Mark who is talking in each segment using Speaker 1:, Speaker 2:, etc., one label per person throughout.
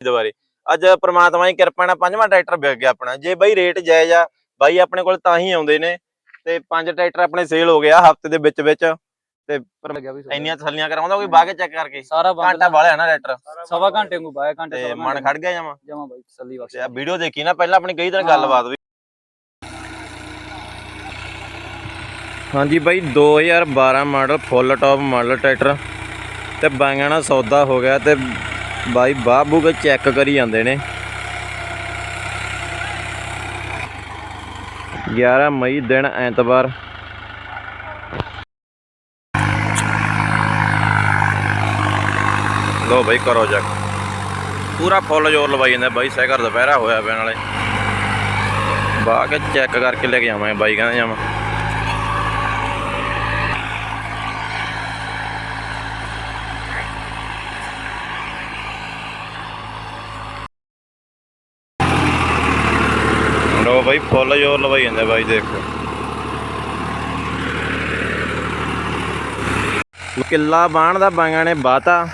Speaker 1: ਦੁਬਾਰੇ ਅੱਜ ਪ੍ਰਮਾਤਮਾ ਦੀ ਕਿਰਪਾ ਨਾਲ ਪੰਜਵਾਂ ਟਰੈਕਟਰ ਵਿਕ ਗਿਆ ਆਪਣਾ। ਜੇ ਬਾਈ ਰੇਟ ਜਾਇਜ਼ ਆ ਬਾਈ ਆਪਣੇ ਕੋਲ ਤਾਂ ਹੀ ਆਉਂਦੇ ਨੇ। ਤੇ ਪੰਜ ਟਰੈਕਟਰ ਆਪਣੇ ਸੇਲ ਹੋ ਗਿਆ ਹਫ਼ਤੇ ਦੇ ਵਿੱਚ ਵਿੱਚ। ਤੇ ਇੰਨੀਆਂ ਤਸੱਲੀਆਂ ਕਰਾਉਂਦਾ ਕੋਈ ਬਾਗੇ ਚੈੱਕ ਕਰਕੇ।
Speaker 2: ਸਾਰਾ
Speaker 1: ਘੰਟਾ ਵਾਲਿਆ ਨਾ ਟਰੈਕਟਰ।
Speaker 2: ਸਵਾ ਘੰਟੇ ਨੂੰ ਬਾਇਆ ਘੰਟੇ
Speaker 1: ਤੇ ਮਨ ਖੜ ਗਿਆ ਜਮਾ।
Speaker 2: ਜਮਾ ਬਾਈ ਤਸੱਲੀ ਬਖਸ਼।
Speaker 1: ਤੇ ਆ ਵੀਡੀਓ ਦੇਖੀ ਨਾ ਪਹਿਲਾਂ ਆਪਣੀ ਕਈ ਦਿਨ
Speaker 2: ਹਾਂ।
Speaker 1: ਗੱਲਬਾਤ ਵੀ। ਹਾਂਜੀ ਬਾਈ 2012 model full top model tractor. ਤੇ ਬਾਈਆਂ ਨਾਲ ਸੌਦਾ ਹੋ ਗਿਆ ਤੇ ਬਾਈ ਬਾਬੂ ਕੇ ਚੈੱਕ ਕਰੀ ਜਾਂਦੇ ਨੇ। 11 ਮਈ ਦਿਨ ਐਤਵਾਰ। ਲੋ ਬਾਈ ਕਰੋ ਚੈੱਕ ਪੂਰਾ ਫੁੱਲ ਜ਼ੋਰ ਲਵਾਈ ਜਾਂਦਾ ਬਾਈ ਸਾਈਕਲ ਦੁਪਹਿਰਾ ਹੋਇਆ ਪਿਆ ਨਾਲੇ। ਬਾ ਕੇ ਚੈੱਕ ਕਰਕੇ ਲੈ ਕੇ ਜਾਵਾਂਗੇ ਬਾਈ, ਕਹਿੰਦਾ ਜਾਵਾਂ। ਬਾਈ, ਫੁੱਲ ਜ਼ੋਰ ਲਵਾਈ ਜਾਂਦਾ ਬਾਈ, ਦੇਖੋ। ਕਿੱਲਾ ਬਾਣ ਦਾ ਬਾਈਆਂ ਨੇ ਬਾਤਾ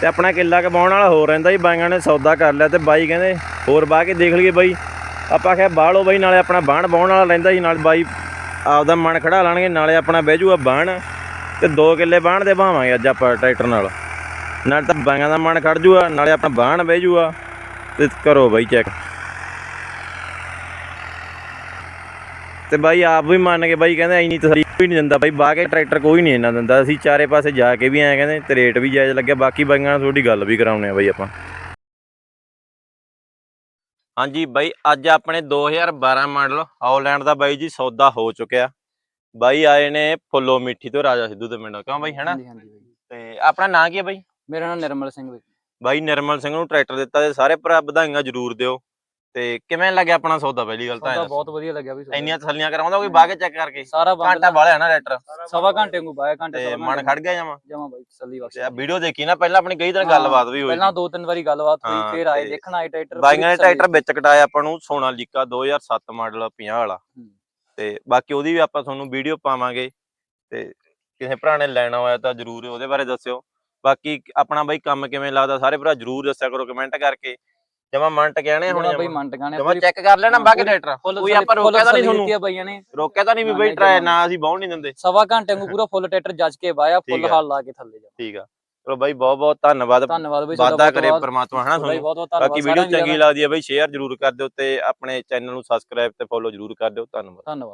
Speaker 1: ਤੇ ਆਪਣਾ ਕਿੱਲਾ ਕਬਾਉਣ ਵਾਲਾ ਹੋਰ ਰਹਿੰਦਾ ਜੀ, ਬਾਈਆਂ ਨੇ ਸੌਦਾ ਕਰ ਲਿਆ ਤੇ ਬਾਈ ਕਹਿੰਦੇ ਹੋਰ ਬਾਹ ਕੇ ਦੇਖ ਲਈਏ ਬਾਈ। ਆਪਾਂ ਕਿਹਾ ਬਾਹ ਲਓ ਬਾਈ, ਨਾਲੇ ਆਪਣਾ ਬਾਣ ਬਾਉਣ ਵਾਲਾ ਰਹਿੰਦਾ ਜੀ, ਨਾਲ ਬਾਈ ਆਪਦਾ ਮਨ ਖੜਾ ਲਾਣਗੇ, ਨਾਲੇ ਆਪਣਾ ਬਹਿ ਜੂਗਾ ਬਾਣ ਤੇ ਦੋ ਕਿੱਲੇ ਬਾਣ ਦੇ ਭਾਵਾਂਗੇ ਅੱਜ ਆਪਾਂ ਟਰੈਕਟਰ ਨਾਲ। ਨਾਲ ਤਾਂ ਬਾਈਆਂ ਦਾ ਮਨ ਖੜ ਜੂਗਾ, ਨਾਲੇ ਆਪਣਾ ਬਾਣ ਬਹਿ ਜੂਗਾ ਤੇ ਕਰੋ ਬਾਈ ਚੈੱਕ ਤੇ ਬਾਈ ਆਪ ਵੀ ਮੰਨ ਕੇ ਬਾਈ ਕਹਿੰਦਾ ਇੰਨੀ ਤਸੱਲੀ ਕੋਈ ਨਹੀਂ ਦਿੰਦਾ ਬਾਈ ਬਾਹ ਕੇ ਟਰੈਕਟਰ ਕੋਈ ਨਹੀਂ ਇਹਨਾਂ ਦਿੰਦਾ। ਅਸੀਂ ਚਾਰੇ ਪਾਸੇ ਜਾ ਕੇ ਵੀ ਆਏ ਕਹਿੰਦੇ ਤੇ ਰੇਟ ਵੀ ਜਾਇਜ਼ ਲੱਗਿਆ ਬਾਕੀ ਬਾਈਆਂ ਨਾਲ ਤੁਹਾਡੀ ਗੱਲ ਵੀ ਕਰਾਉਣੇ ਆ ਬਾਈ ਆਪਾਂ। ਹਾਂਜੀ ਬਾਈ ਅੱਜ ਆਪਣੇ 2012 ਮਾਡਲ ਹਾਲੈਂਡ ਦਾ ਬਾਈ ਜੀ ਸੌਦਾ ਹੋ ਚੁੱਕਿਆ। ਬਾਈ ਆਏ ਨੇ ਫੁੱਲੋ ਮਿੱਠੀ ਤੋਂ ਰਾਜਾ ਸਿੱਧੂ ਦੇ ਪਿੰਡੋਂ। ਕਿਉਂ ਬਾਈ ਹੈਨਾ? ਤੇ ਆਪਣਾ ਨਾਂ ਕੀ ਹੈ ਬਾਈ?
Speaker 2: ਮੇਰਾ ਨਾਮ ਨਿਰਮਲ ਸਿੰਘ ਬਾਈ।
Speaker 1: ਬਾਈ ਨਿਰਮਲ ਸਿੰਘ ਨੂੰ ਟਰੈਕਟਰ ਦਿੱਤਾ ਤੇ ਸਾਰੇ ਭਰਾ ਵਧਾਈਆਂ ਜ਼ਰੂਰ ਦਿਓ। ਤੇ ਕਿਵੇਂ ਲੱਗਿਆ ਆਪਣਾ ਸੌਦਾ ਪਹਿਲੀ ਗੱਲ ਤਾਂ
Speaker 2: ਸੌਦਾ। ਬਹੁਤ ਵਧੀਆ ਲੱਗਿਆ ਵੀ
Speaker 1: ਇੰਨੀਆਂ ਤਸੱਲੀਆਂ ਕਰਾਉਂਦਾ ਕੋਈ ਬਾਗੇ ਚੈੱਕ ਕਰਕੇ।
Speaker 2: ਸਾਰਾ ਬੰਦ
Speaker 1: ਘੰਟਾ ਵਾਲਿਆ ਨਾ ਟਰੈਕਟਰ
Speaker 2: ਸਵਾ ਘੰਟੇ ਨੂੰ ਬਾਇਆ ਘੰਟੇ
Speaker 1: ਤੇ ਮਨ ਖੜ ਗਿਆ ਜਮਾ।
Speaker 2: ਜਮਾ ਬਾਈ ਤਸੱਲੀ ਬਖਸ਼।
Speaker 1: ਤੇ ਆ ਵੀਡੀਓ ਦੇਖੀ ਨਾ ਪਹਿਲਾਂ ਆਪਣੀ ਕਈ ਦਿਨ ਗੱਲਬਾਤ ਵੀ ਹੋਈ
Speaker 2: ਪਹਿਲਾਂ ਦੋ ਤਿੰਨ ਵਾਰੀ ਗੱਲਬਾਤ ਹੋਈ ਫੇਰ ਆਏ
Speaker 1: ਤੇ
Speaker 2: ਦੇਖਣ ਆਏ ਟਰੈਕਟਰ
Speaker 1: ਬਾਈਆਂ ਨੇ ਟਰੈਕਟਰ ਵਿੱਚ ਕਟਾਇਆ ਆਪਾਂ ਨੂੰ ਸੋਨਾਲੀਕਾ 2007 ਮਾਡਲ 50 ਵਾਲਾ।
Speaker 2: ਹੂੰ।
Speaker 1: ਤੇ ਬਾਕੀ ਉਹਦੀ ਵੀ ਆਪਾਂ ਤੁਹਾਨੂੰ ਵੀਡੀਓ ਪਾਵਾਂਗੇ। ਤੇ ਕਿਸੇ ਭਰਾ ਨੇ ਲੈਣਾ ਹੋਇਆ ਤਾਂ ਜਰੂਰ ਉਹਦੇ ਬਾਰੇ ਦੱਸਿਓ। ਬਾਕੀ ਆਪਣਾ ਬਾਈ ਕੰਮ ਕਿਵੇਂ ਲੱਗਦਾ ਸਾਰੇ ਭਰਾ ਜਰੂਰ ਦੱਸਿਆ ਕਰੋ ਕਮੈਂਟ ਕਰਕੇ। ਜਮਾ ਮੰਟ ਕਹਿਣੇ ਹੁਣ
Speaker 2: ਹੁਣ ਬਾਈ ਮੰਟ ਗਾਣੇ
Speaker 1: ਜਮਾ ਚੈੱਕ ਕਰ ਲੈਣਾ ਬਾਕੀ
Speaker 2: ਫੁੱਲ
Speaker 1: ਕੋਈ ਆਪਾਂ ਰੋਕਿਆ ਤਾਂ ਨਹੀਂ ਤੁਹਾਨੂੰ
Speaker 2: ਬਾਈਆਂ ਨੇ।
Speaker 1: ਰੋਕਿਆ ਤਾਂ ਨਹੀਂ ਵੀ ਬਈ
Speaker 2: ਜਮਾਂ
Speaker 1: ਨਾ ਅਸੀਂ ਬਾਉਣ ਨਹੀਂ ਦਿੰਦੇ।
Speaker 2: ਸਵਾ ਘੰਟੇ ਨੂੰ ਪੂਰਾ ਫੁੱਲ ਟਰੈਕਟਰ ਜੱਜ ਕੇ
Speaker 1: ਠੀਕ
Speaker 2: ਫੁੱਲ। ਹਾਲ ਲਾ ਕੇ ਥੱਲੇ ਜਾ
Speaker 1: ਠੀਕ ਆ। ਚਲੋ ਬਾਈ ਬਹੁਤ ਬਹੁਤ ਧੰਨਵਾਦ।
Speaker 2: ਧੰਨਵਾਦ ਬਾਈ
Speaker 1: ਵਾਦਾ ਕਰੇ ਪ੍ਰਮਾਤਮਾ ਹਨਾ ਤੁਹਾਨੂੰ?
Speaker 2: ਬਹੁਤ ਬਹੁਤ ਧੰਨਵਾਦ
Speaker 1: ਬਾਕੀ ਵੀਡੀਓ ਚੰਗੀ ਲੱਗਦੀ ਹੈ ਬਾਈ ਸ਼ੇਅਰ ਜਰੂਰ ਕਰ ਦਿਓ ਤੇ ਆਪਣੇ ਚੈਨਲ ਨੂੰ ਸਬਸਕ੍ਰਾਈਬ ਤੇ ਫੋਲੋ ਜਰੂਰ ਕਰ ਦਿਓ। ਧੰਨਵਾਦ।
Speaker 2: ਧੰਨਵਾਦ।